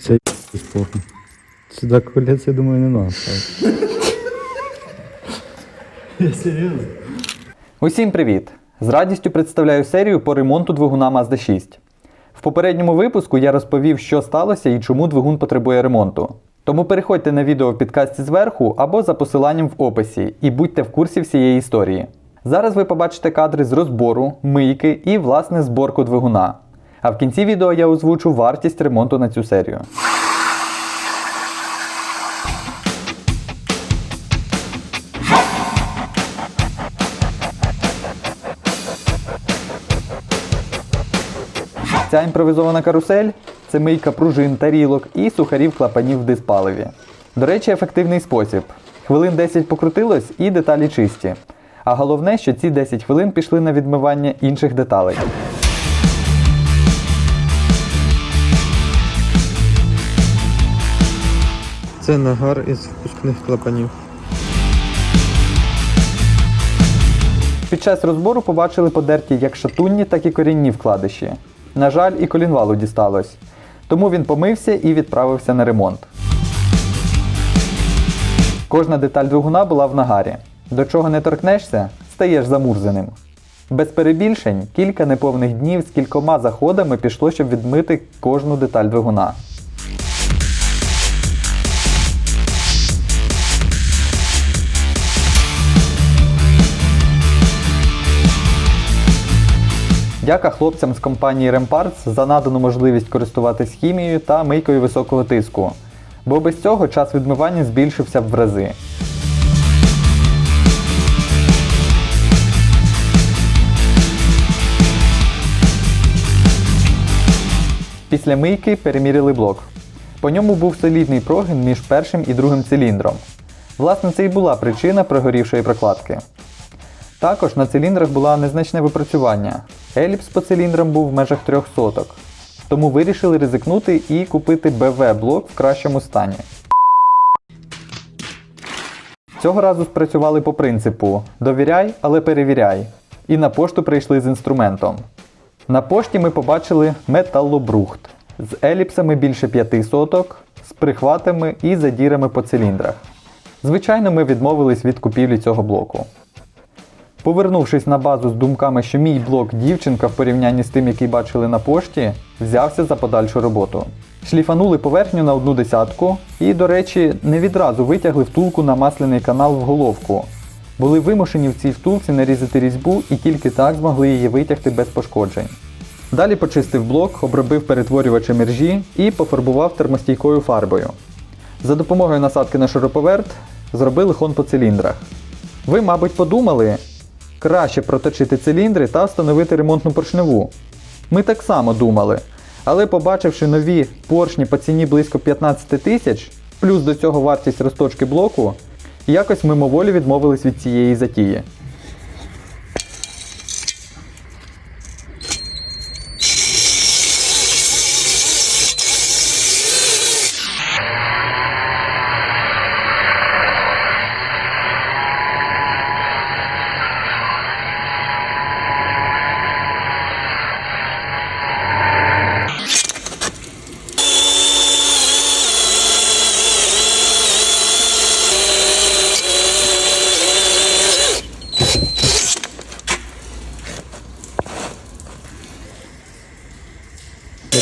Це похуй. Сюди колець, я думаю, не надо. Серйозно? Усім привіт! З радістю представляю серію по ремонту двигуна Mazda 6. В попередньому випуску я розповів, що сталося і чому двигун потребує ремонту. Тому переходьте на відео в підкасті зверху або за посиланням в описі і будьте в курсі всієї історії. Зараз ви побачите кадри з розбору, мийки і власне зборку двигуна. А в кінці відео я озвучу вартість ремонту на цю серію. Ця імпровізована карусель це мийка пружин, тарілок і сухарів клапанів в диспаливі. До речі, ефективний спосіб. Хвилин 10 покрутилось і деталі чисті. А головне, що ці 10 хвилин пішли на відмивання інших деталей. Це нагар із впускних клапанів. Під час розбору побачили подерті як шатунні, так і корінні вкладиші. На жаль, і колінвалу дісталось. Тому він помився і відправився на ремонт. Кожна деталь двигуна була в нагарі. До чого не торкнешся, стаєш замурзаним. Без перебільшень, кілька неповних днів з кількома заходами пішло, щоб відмити кожну деталь двигуна. Дяка хлопцям з компанії Remparts за надану можливість користуватись хімією та мийкою високого тиску, бо без цього час відмивання збільшився в рази. Після мийки переміряли блок. По ньому був солідний прогин між першим і другим циліндром. Власне, це і була причина прогорівшої прокладки. Також на циліндрах була незначне випрацювання. Еліпс по циліндрам був в межах трьох соток. Тому вирішили ризикнути і купити БВ-блок в кращому стані. Цього разу спрацювали по принципу довіряй, але перевіряй. І на пошту прийшли з інструментом. На пошті ми побачили металобрухт з еліпсами більше 5 соток, з прихватами і задірами по циліндрах. Звичайно, ми відмовились від купівлі цього блоку. Повернувшись на базу з думками, що мій блок дівчинка в порівнянні з тим, який бачили на пошті, взявся за подальшу роботу. Шліфанули поверхню на одну десятку і, до речі, не відразу витягли втулку на масляний канал в головку. Були вимушені в цій втулці нарізати різьбу і тільки так змогли її витягти без пошкоджень. Далі почистив блок, обробив перетворювачем іржі і пофарбував термостійкою фарбою. За допомогою насадки на шуруповерт зробили хон по циліндрах. Ви, мабуть, подумали, краще проточити циліндри та встановити ремонтну поршневу. Ми так само думали, але побачивши нові поршні по ціні близько 15 тисяч, плюс до цього вартість розточки блоку, якось мимоволі відмовились від цієї затії. Була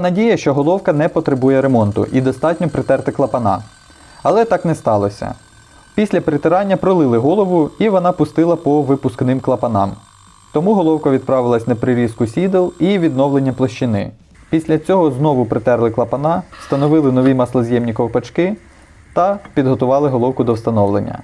надія, що головка не потребує ремонту і достатньо притерти клапана. Але так не сталося. Після притирання пролили голову і вона пустила по випускним клапанам. Тому головка відправилась на прирізку сідел і відновлення площини. Після цього знову притерли клапана, встановили нові маслоз'ємні ковпачки та підготували головку до встановлення.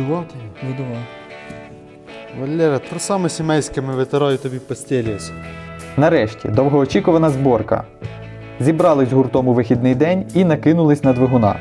Видував ти Валера, то Видував. Трусами сімейськими витираю тобі постелі. Нарешті довгоочікувана зборка. Зібрались гуртом у вихідний день і накинулись на двигуна.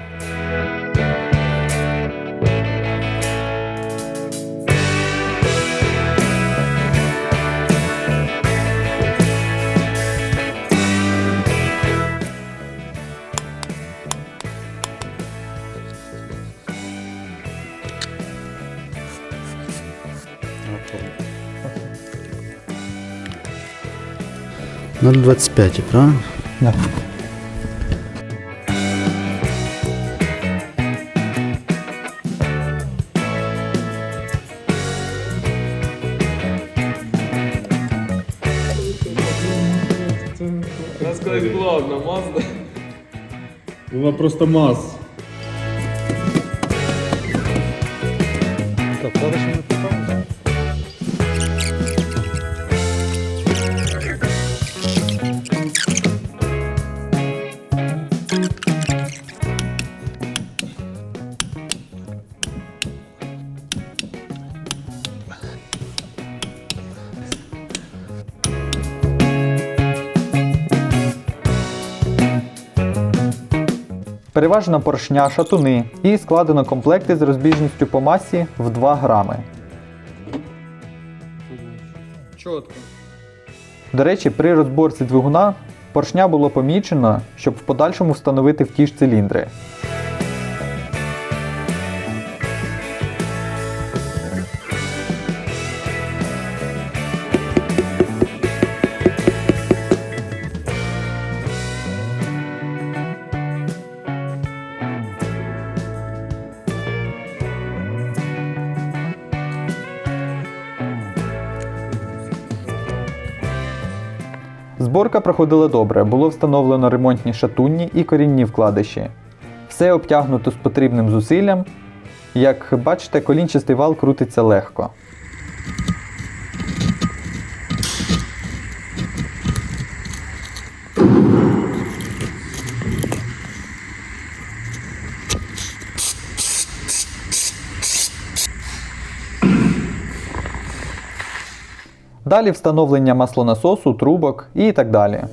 На 25, правильно? Да. Нас колись була одна Мазда. Була просто маз. Так, Переважно поршня, шатуни і складено комплекти з розбіжністю по масі в 2 грами. Чотко. До речі, при розборці двигуна поршня було помічено, щоб в подальшому встановити в ті ж циліндри. Зборка проходила добре, було встановлено ремонтні шатунні і корінні вкладиші. Все обтягнуто з потрібним зусиллям. Як бачите, колінчастий вал крутиться легко. Далі встановлення маслонасосу, трубок і так далі.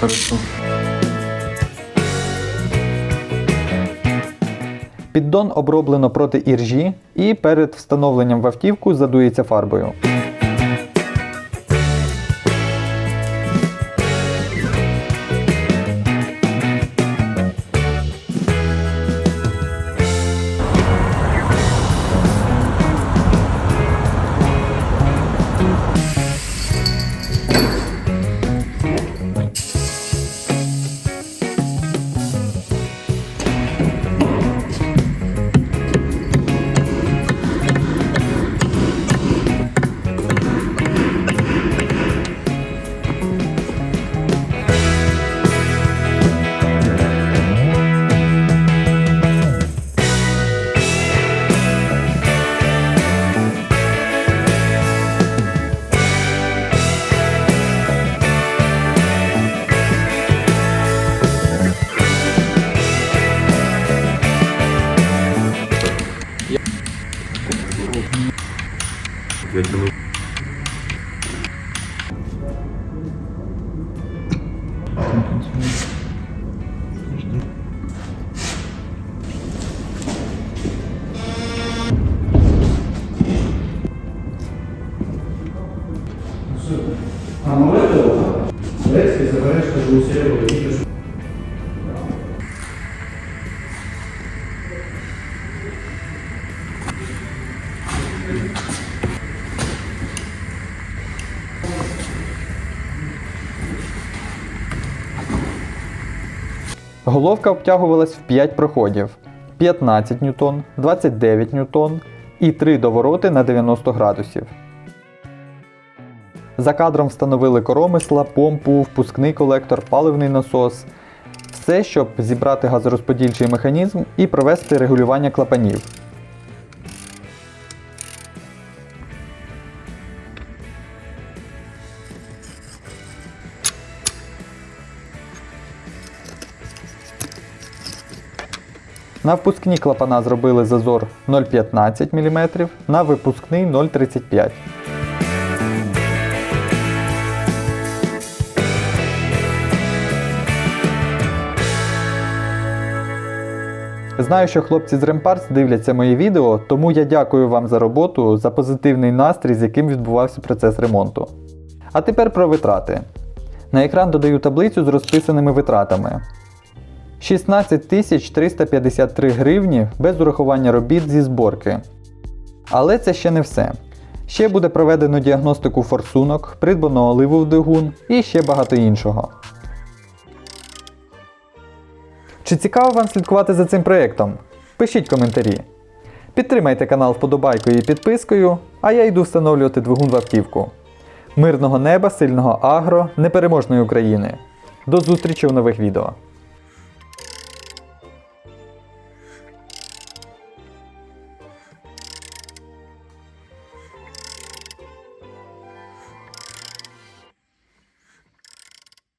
Хорошо. Піддон оброблено проти іржі і перед встановленням в автівку задується фарбою. Я тяну. А ну это, Лекс, ты забираешь, чтобы усиливали видишь. Головка обтягувалась в 5 проходів: 15 ньютон, 29 ньютон і 3 довороти на 90 градусів. За кадром встановили коромисла, помпу, впускний колектор, паливний насос. Все, щоб зібрати газорозподільчий механізм і провести регулювання клапанів. На впускні клапана зробили зазор 0,15 мм, на випускний 0,35 Знаю, що хлопці з Ремпарс дивляться мої відео, тому я дякую вам за роботу, за позитивний настрій, з яким відбувався процес ремонту. А тепер про витрати. На екран додаю таблицю з розписаними витратами. 16 353 гривні без урахування робіт зі зборки. Але це ще не все. Ще буде проведено діагностику форсунок, придбано оливу в двигун і ще багато іншого. Чи цікаво вам слідкувати за цим проєктом? Пишіть коментарі. Підтримайте канал вподобайкою і підпискою, а я йду встановлювати двигун в автівку. Мирного неба, сильного агро, непереможної України. До зустрічі у нових відео.